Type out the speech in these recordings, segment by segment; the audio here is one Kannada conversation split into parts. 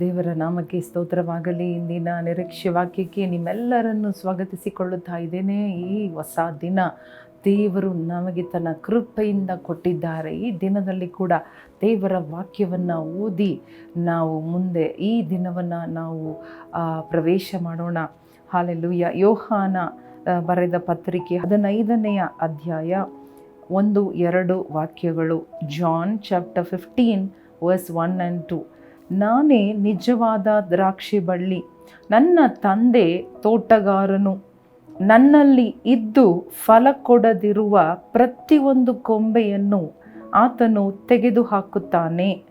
ದೇವರ ನಾಮಕ್ಕೆ ಸ್ತೋತ್ರವಾಗಲಿ, ಇಂದಿನ ನಿರೀಕ್ಷೆ ವಾಕ್ಯಕ್ಕೆ ನಿಮ್ಮೆಲ್ಲರನ್ನು ಸ್ವಾಗತಿಸಿಕೊಳ್ಳುತ್ತಾ ಇದ್ದೇನೆ. ಈ ಹೊಸ ದಿನ ದೇವರು ನಮಗೆ ತನ್ನ ಕೃಪೆಯಿಂದ ಕೊಟ್ಟಿದ್ದಾರೆ. ಈ ದಿನದಲ್ಲಿ ಕೂಡ ದೇವರ ವಾಕ್ಯವನ್ನು ಓದಿ ನಾವು ಮುಂದೆ ಈ ದಿನವನ್ನು ನಾವು ಪ್ರವೇಶ ಮಾಡೋಣ. ಹಾಲೆಲುಯ್ಯ. ಯೋಹಾನ ಬರೆದ ಪತ್ರಿಕೆ ಹದಿನೈದನೆಯ ಅಧ್ಯಾಯ ಒಂದು, ಎರಡು ವಾಕ್ಯಗಳು. John chapter fifteen, verse one and two. ನಾನೇ ನಿಜವಾದ ದ್ರಾಕ್ಷಿ ಬಳ್ಳಿ. ನನ್ನ ತಂದೆ ತೋಟಗಾರನು. ನನ್ನಲ್ಲಿ ಇದ್ದು ಫಲ ಕೊಡದಿರುವ ಪ್ರತಿಯೊಂದು ಕೊಂಬೆಯನ್ನು ಆತನು ತೆಗೆದುಹಾಕುತ್ತಾನೆ.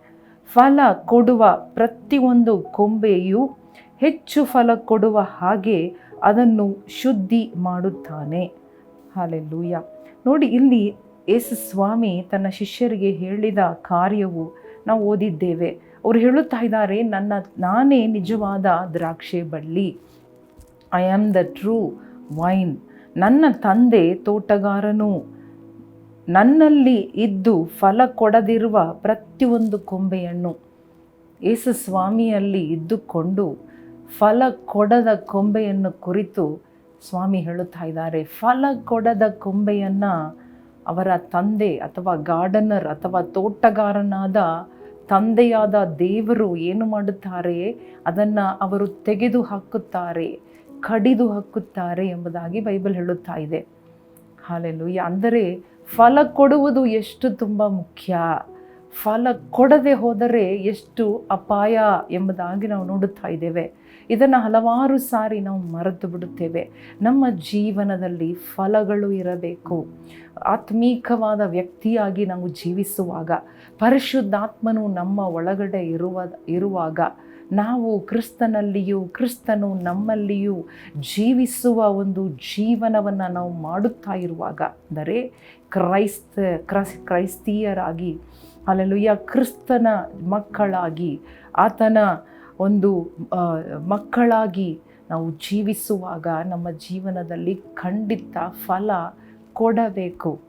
ಫಲ ಕೊಡುವ ಪ್ರತಿಯೊಂದು ಕೊಂಬೆಯು ಹೆಚ್ಚು ಫಲ ಕೊಡುವ ಹಾಗೆ ಅದನ್ನು ಶುದ್ಧಿ ಮಾಡುತ್ತಾನೆ. ಹಾಲೆಲ್ಲೂಯ. ನೋಡಿ, ಇಲ್ಲಿ ಯೇಸು ಸ್ವಾಮಿ ತನ್ನ ಶಿಷ್ಯರಿಗೆ ಹೇಳಿದ ಕಾರ್ಯವು ನಾವು ಓದಿದ್ದೇವೆ. ಅವರು ಹೇಳುತ್ತಾ ಇದ್ದಾರೆ, ನನ್ನ, ನಾನೇ ನಿಜವಾದ ದ್ರಾಕ್ಷಿ ಬಳ್ಳಿ. I am the true vine ನನ್ನ ತಂದೆ ತೋಟಗಾರನು. ನನ್ನಲ್ಲಿ ಇದ್ದು ಫಲ ಕೊಡದಿರುವ ಪ್ರತಿಯೊಂದು ಕೊಂಬೆಯನ್ನು ಯೇಸು ಸ್ವಾಮಿಯಲ್ಲಿ ಇದ್ದುಕೊಂಡು ಫಲ ಕೊಡದ ಕೊಂಬೆಯನ್ನು ಕುರಿತು ಸ್ವಾಮಿ ಹೇಳುತ್ತಾ ಇದ್ದಾರೆ. ಫಲ ಕೊಡದ ಕೊಂಬೆಯನ್ನು ಅವರ ತಂದೆ ಅಥವಾ ಗಾರ್ಡನರ್ ಅಥವಾ ತೋಟಗಾರನಾದ ತಂದೆಯಾದ ದೇವರು ಏನು ಮಾಡುತ್ತಾರೆ? ಅದನ್ನು ಅವರು ತೆಗೆದು ಹಾಕುತ್ತಾರೆ, ಕಡಿದು ಹಾಕುತ್ತಾರೆ ಎಂಬುದಾಗಿ ಬೈಬಲ್ ಹೇಳುತ್ತಾ ಇದೆ. ಹಾಲೆಲು ಅಂದರೆ ಫಲ ಕೊಡುವುದು ಎಷ್ಟು ತುಂಬ ಮುಖ್ಯ. ಫಲ ಕೊಡದೆ ಹೋದರೆ ಎಷ್ಟು ಅಪಾಯ ಎಂಬುದಾಗಿ ನಾವು ನೋಡುತ್ತಾ ಇದ್ದೇವೆ. ಇದನ್ನು ಹಲವಾರು ಸಾರಿ ನಾವು ಮರೆತು ಬಿಡುತ್ತೇವೆ. ನಮ್ಮ ಜೀವನದಲ್ಲಿ ಫಲಗಳು ಇರಬೇಕು. ಆತ್ಮೀಕವಾದ ವ್ಯಕ್ತಿಯಾಗಿ ನಾವು ಜೀವಿಸುವಾಗ, ಪರಿಶುದ್ಧಾತ್ಮನು ನಮ್ಮ ಒಳಗಡೆ ಇರುವ, ಇರುವಾಗ, ನಾವು ಕ್ರಿಸ್ತನಲ್ಲಿಯೂ, ಕ್ರಿಸ್ತನು ನಮ್ಮಲ್ಲಿಯೂ ಜೀವಿಸುವ ಒಂದು ಜೀವನವನ್ನು ನಾವು ಮಾಡುತ್ತಾ ಇರುವಾಗ, ಅಂದರೆ ಕ್ರೈಸ್ತ, ಕ್ರಸ್, ಕ್ರೈಸ್ತೀಯರಾಗಿ ಅಲ್ಲೆಲ್ಲುಯ್ಯ ಕ್ರಿಸ್ತನ ಮಕ್ಕಳಾಗಿ, ಆತನ ಒಂದು ಮಕ್ಕಳಾಗಿ ನಾವು ಜೀವಿಸುವಾಗ ನಮ್ಮ ಜೀವನದಲ್ಲಿ ಖಂಡಿತ ಫಲ ಕೊಡಬೇಕು.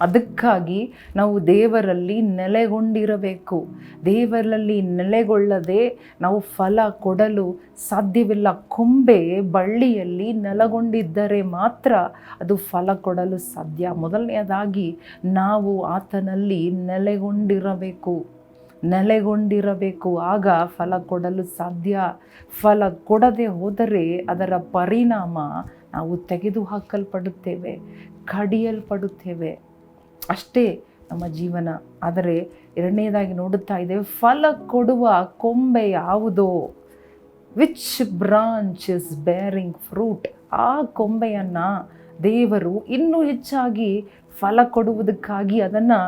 ಅದಕ್ಕಾಗಿ ನಾವು ದೇವರಲ್ಲಿ ನೆಲೆಗೊಂಡಿರಬೇಕು. ದೇವರಲ್ಲಿ ನೆಲೆಗೊಳ್ಳದೆ ನಾವು ಫಲ ಕೊಡಲು ಸಾಧ್ಯವಿಲ್ಲ. ಕೊಂಬೆ ಬಳ್ಳಿಯಲ್ಲಿ ನೆಲೆಗೊಂಡಿದ್ದರೆ ಮಾತ್ರ ಅದು ಫಲ ಕೊಡಲು ಸಾಧ್ಯ. ಮೊದಲನೆಯದಾಗಿ ನಾವು ಆತನಲ್ಲಿ ನೆಲೆಗೊಂಡಿರಬೇಕು. ನೆಲೆಗೊಂಡಿರಬೇಕು. ಆಗ ಫಲ ಕೊಡಲು ಸಾಧ್ಯ. ಫಲ ಕೊಡದೆ ಹೋದರೆ ಅದರ ಪರಿಣಾಮ ನಾವು ತೆಗೆದುಹಾಕಲ್ಪಡುತ್ತೇವೆ, ಕಡಿಯಲ್ಪಡುತ್ತೇವೆ. ಅಷ್ಟೇ ನಮ್ಮ ಜೀವನ. ಆದರೆ ಎರಡನೇದಾಗಿ ನೋಡುತ್ತಾ ಇದ್ದೇವೆ, ಫಲ ಕೊಡುವ ಕೊಂಬೆ ಯಾವುದೋ? Which branch is bearing fruit ಆ ಕೊಂಬೆಯನ್ನು ದೇವರು ಇನ್ನೂ ಹೆಚ್ಚಾಗಿ ಫಲ ಕೊಡುವುದಕ್ಕಾಗಿ ಅದನ್ನು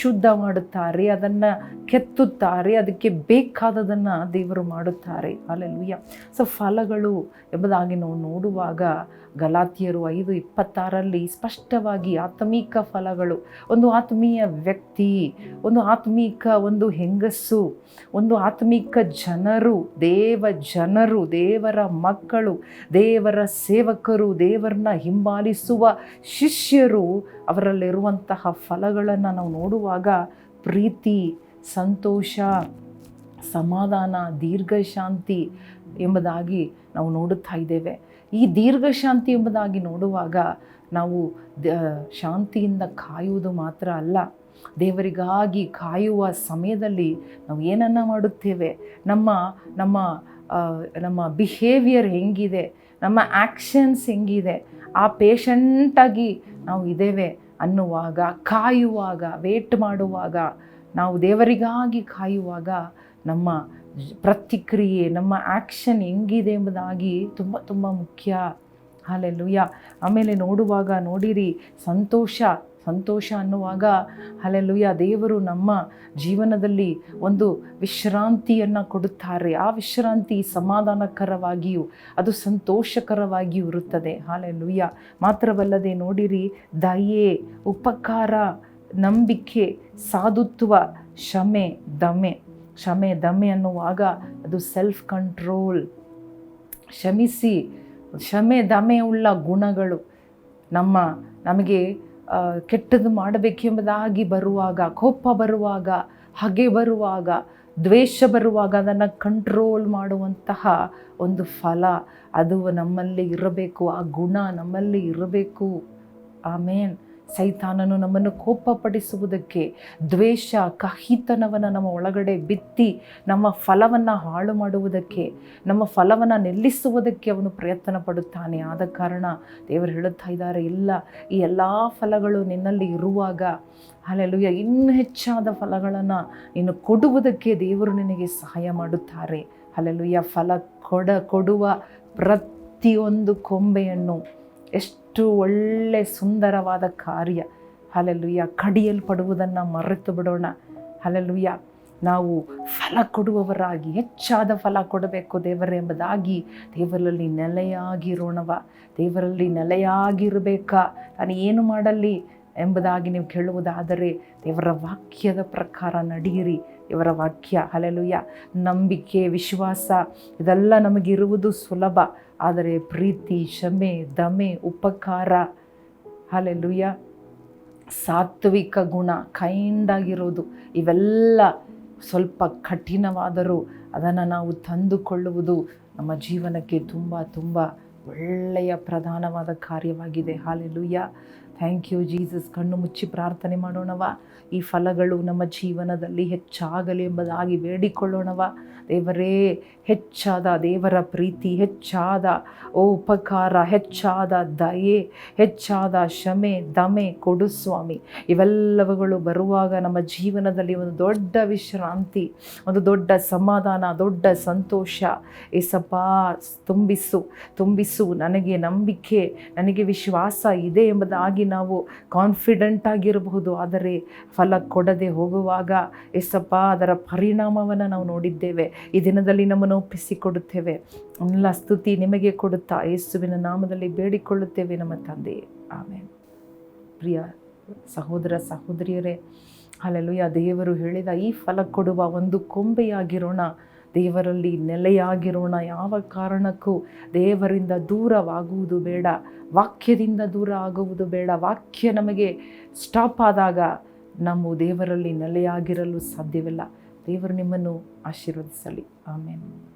ಶುದ್ಧ ಮಾಡುತ್ತಾರೆ, ಅದನ್ನು ಕೆತ್ತುತ್ತಾರೆ, ಅದಕ್ಕೆ ಬೇಕಾದದನ್ನು ದೇವರು ಮಾಡುತ್ತಾರೆ. ಅಲ್ಲೆಲ್ಲೂಯ್ಯ ಸೊ ಫಲಗಳು ಎಂಬುದಾಗಿ ನಾವು ನೋಡುವಾಗ ಗಲಾತಿಯರು ಐದು ಇಪ್ಪತ್ತಾರಲ್ಲಿ ಸ್ಪಷ್ಟವಾಗಿ ಆತ್ಮೀಕ ಫಲಗಳು, ಒಂದು ಆತ್ಮೀಯ ವ್ಯಕ್ತಿ, ಒಂದು ಆತ್ಮೀಕ ಒಂದು ಹೆಂಗಸು, ಒಂದು ಆತ್ಮೀಕ ಜನರು, ದೇವ ಜನರು, ದೇವರ ಮಕ್ಕಳು, ದೇವರ ಸೇವಕರು, ದೇವರನ್ನ ಹಿಂಬಾಲಿಸುವ ಶಿಷ್ಯರು ಅವರಲ್ಲಿರುವಂತಹ ಫಲಗಳನ್ನು ನಾವು ನೋಡುವಾಗ ಪ್ರೀತಿ, ಸಂತೋಷ, ಸಮಾಧಾನ, ದೀರ್ಘಶಾಂತಿ ಎಂಬುದಾಗಿ ನಾವು ನೋಡುತ್ತಾ ಇದ್ದೇವೆ. ಈ ದೀರ್ಘಶಾಂತಿ ಎಂಬುದಾಗಿ ನೋಡುವಾಗ ನಾವು ದ, ಶಾಂತಿಯಿಂದ ಕಾಯುವುದು ಮಾತ್ರ ಅಲ್ಲ, ದೇವರಿಗಾಗಿ ಕಾಯುವ ಸಮಯದಲ್ಲಿ ನಾವು ಏನನ್ನು ಮಾಡುತ್ತೇವೆ? ನಮ್ಮ ನಮ್ಮ ನಮ್ಮ ಬಿಹೇವಿಯರ್ ಹೆಂಗಿದೆ? ನಮ್ಮ ಆ್ಯಕ್ಷನ್ಸ್ ಹೆಂಗಿದೆ? ಆ ಪೇಷಂಟಾಗಿ ನಾವು ಇದ್ದೇವೆ. ಅನ್ನುವಾಗ, ಕಾಯುವಾಗ, ವೇಟ್ ಮಾಡುವಾಗ, ನಾವು ದೇವರಿಗಾಗಿ ಕಾಯುವಾಗ ನಮ್ಮ ಪ್ರತಿಕ್ರಿಯೆ, ನಮ್ಮ ಆ್ಯಕ್ಷನ್ ಹೆಂಗಿದೆ ಎಂಬುದಾಗಿ ತುಂಬ ತುಂಬ ಮುಖ್ಯ. ಹಾಲೆಲ್ಲುಯ್ಯ ಆಮೇಲೆ ನೋಡುವಾಗ ನೋಡಿರಿ, ಸಂತೋಷ. ಸಂತೋಷ ಅನ್ನುವಾಗ ಅಲ್ಲೆಲ್ಲುಯ್ಯ ದೇವರು ನಮ್ಮ ಜೀವನದಲ್ಲಿ ಒಂದು ವಿಶ್ರಾಂತಿಯನ್ನು ಕೊಡುತ್ತಾರೆ. ಆ ವಿಶ್ರಾಂತಿ ಸಮಾಧಾನಕರವಾಗಿಯೂ, ಅದು ಸಂತೋಷಕರವಾಗಿಯೂ ಇರುತ್ತದೆ. ಹಾಲೆಲ್ಲುಯ್ಯ ಮಾತ್ರವಲ್ಲದೆ ನೋಡಿರಿ, ದಯೆ, ಉಪಕಾರ, ನಂಬಿಕೆ, ಸಾಧುತ್ವ ಶಮೆ ದಮೆ. ಕ್ಷಮೆ, ದಮೆ ಅನ್ನುವಾಗ ಅದು ಸೆಲ್ಫ್ ಕಂಟ್ರೋಲ್ ಶಮಿಸಿ ಕ್ಷಮೆ, ದಮೆ ಉಳ್ಳ ಗುಣಗಳು ನಮ್ಮ, ನಮಗೆ ಕೆಟ್ಟದ್ದು ಮಾಡಬೇಕೆಂಬುದಾಗಿ ಬರುವಾಗ, ಕೋಪ ಬರುವಾಗ, ಹಗೆ ಬರುವಾಗ, ದ್ವೇಷ ಬರುವಾಗ ಅದನ್ನು ಕಂಟ್ರೋಲ್ ಮಾಡುವಂತಹ ಒಂದು ಫಲ ಅದು ನಮ್ಮಲ್ಲಿ ಇರಬೇಕು, ಆ ಗುಣ ನಮ್ಮಲ್ಲಿ ಇರಬೇಕು. ಆಮೇನ್. ಸೈತಾನನು ನಮ್ಮನ್ನು ಕೋಪಪಡಿಸುವುದಕ್ಕೆ ದ್ವೇಷ, ಕಹಿತನವನ್ನು ನಮ್ಮ ಒಳಗಡೆ ಬಿತ್ತಿ ನಮ್ಮ ಫಲವನ್ನು ಹಾಳು ಮಾಡುವುದಕ್ಕೆ, ನಮ್ಮ ಫಲವನ್ನು ನಿಲ್ಲಿಸುವುದಕ್ಕೆ ಅವನು ಪ್ರಯತ್ನ ಪಡುತ್ತಾನೆ. ಆದ ಕಾರಣ ದೇವರು ಹೇಳುತ್ತಾ ಇದ್ದಾರೆ, ಇಲ್ಲ, ಈ ಎಲ್ಲ ಫಲಗಳು ನಿನ್ನಲ್ಲಿ ಇರುವಾಗ ಅಲ್ಲೆಲ್ಲುಯ್ಯ ಇನ್ನೂ ಹೆಚ್ಚಾದ ಫಲಗಳನ್ನು ನೀನು ಕೊಡುವುದಕ್ಕೆ ದೇವರು ನಿನಗೆ ಸಹಾಯ ಮಾಡುತ್ತಾರೆ. ಅಲ್ಲೆಲ್ಲುಯ್ಯ ಫಲ ಕೊಡ, ಕೊಡುವ ಪ್ರತಿಯೊಂದು ಕೊಂಬೆಯನ್ನು ಎಷ್ಟು ಒಳ್ಳೆ ಸುಂದರವಾದ ಕಾರ್ಯ. ಅಲ್ಲೆಲ್ಲುಯ್ಯ ಕಡಿಯಲ್ಪಡುವುದನ್ನು ಮರೆತು ಬಿಡೋಣ. ಅಲ್ಲೆಲ್ಲುಯ್ಯ ನಾವು ಫಲ ಕೊಡುವವರಾಗಿ, ಹೆಚ್ಚಾದ ಫಲ ಕೊಡಬೇಕು ದೇವರೆಂಬುದಾಗಿ ದೇವರಲ್ಲಿ ನೆಲೆಯಾಗಿರೋಣವ. ದೇವರಲ್ಲಿ ನೆಲೆಯಾಗಿರಬೇಕಾ? ನಾನು ಏನು ಮಾಡಲಿ? ಎಂಬುದಾಗಿ ನೀವು ಕೇಳುವುದಾದರೆ ದೇವರ ವಾಕ್ಯದ ಪ್ರಕಾರ ನಡೆಯಿರಿ. ಇವರ ವಾಕ್ಯ ಅಲೆಲುಯ್ಯ ನಂಬಿಕೆ, ವಿಶ್ವಾಸ, ಇದೆಲ್ಲ ನಮಗಿರುವುದು ಸುಲಭ. ಆದರೆ ಪ್ರೀತಿ, ಕ್ಷಮೆ, ದಮೆ, ಉಪಕಾರ ಅಲೆಲುಯ್ಯ ಸಾತ್ವಿಕ ಗುಣ ಕೈಂಡಾಗಿರೋದು ಇವೆಲ್ಲ ಸ್ವಲ್ಪ ಕಠಿಣವಾದರೂ ಅದನ್ನು ನಾವು ತಂದುಕೊಳ್ಳುವುದು ನಮ್ಮ ಜೀವನಕ್ಕೆ ತುಂಬ ತುಂಬ ಒಳ್ಳೆಯ ಪ್ರಧಾನವಾದ ಕಾರ್ಯವಾಗಿದೆ. ಹಾಲೆಲುಯ್ಯ ಥ್ಯಾಂಕ್ ಯು ಜೀಸಸ್ ಕಣ್ಣು ಮುಚ್ಚಿ ಪ್ರಾರ್ಥನೆ ಮಾಡೋಣವ ಈ ಫಲಗಳು ನಮ್ಮ ಜೀವನದಲ್ಲಿ ಹೆಚ್ಚಾಗಲಿ ಎಂಬುದಾಗಿ ಬೇಡಿಕೊಳ್ಳೋಣವ ದೇವರೇ, ಹೆಚ್ಚಾದ ದೇವರ ಪ್ರೀತಿ, ಹೆಚ್ಚಾದ, ಓ ಉಪಕಾರ, ಹೆಚ್ಚಾದ ದಯೆ, ಹೆಚ್ಚಾದ ಶಮೆ ದಮೆ ಕೊಡು ಸ್ವಾಮಿ. ಇವೆಲ್ಲವುಗಳು ಬರುವಾಗ ನಮ್ಮ ಜೀವನದಲ್ಲಿ ಒಂದು ದೊಡ್ಡ ವಿಶ್ರಾಂತಿ, ಒಂದು ದೊಡ್ಡ ಸಮಾಧಾನ, ದೊಡ್ಡ ಸಂತೋಷ. ಏಸಪ್ಪ, ತುಂಬಿಸು ತುಂಬಿಸು. ನನಗೆ ನಂಬಿಕೆ, ನನಗೆ ವಿಶ್ವಾಸ ಇದೆ ಎಂಬುದಾಗಿ ನಾವು ಕಾನ್ಫಿಡೆಂಟ್ ಆಗಿರಬಹುದು. ಆದರೆ ಫಲ ಕೊಡದೆ ಹೋಗುವಾಗ ಎಸ್ಸಪ್ಪ ಅದರ ಪರಿಣಾಮವನ್ನು ನಾವು ನೋಡಿದ್ದೇವೆ. ಈ ದಿನದಲ್ಲಿ ನಮ್ಮನ್ನು ಒಪ್ಪಿಸಿಕೊಡುತ್ತೇವೆ. ಎಲ್ಲ ಸ್ತುತಿ ನಿಮಗೆ ಕೊಡುತ್ತಾ ಯೇಸುವಿನ ನಾಮದಲ್ಲಿ ಬೇಡಿಕೊಳ್ಳುತ್ತೇವೆ ನಮ್ಮ ತಂದೆ. ಆಮೇಲೆ ಪ್ರಿಯ ಸಹೋದರ ಸಹೋದರಿಯರೇ ಅಲ್ಲೆಲ್ಲೂ ದೇವರು ಹೇಳಿದ ಈ ಫಲ ಕೊಡುವ ಒಂದು ಕೊಂಬೆಯಾಗಿರೋಣ. ದೇವರಲ್ಲಿ ನೆಲೆಯಾಗಿರೋಣ. ಯಾವ ಕಾರಣಕ್ಕೂ ದೇವರಿಂದ ದೂರವಾಗುವುದು ಬೇಡ. ವಾಕ್ಯದಿಂದ ದೂರ ಆಗುವುದು ಬೇಡ. ವಾಕ್ಯ ನಮಗೆ ಸ್ಟಾಪ್ ಆದಾಗ ನಾವು ದೇವರಲ್ಲಿ ನೆಲೆಯಾಗಿರಲು ಸಾಧ್ಯವಿಲ್ಲ. ದೇವರು ನಿಮ್ಮನ್ನು ಆಶೀರ್ವದಿಸಲಿ. ಆಮೇಲೆ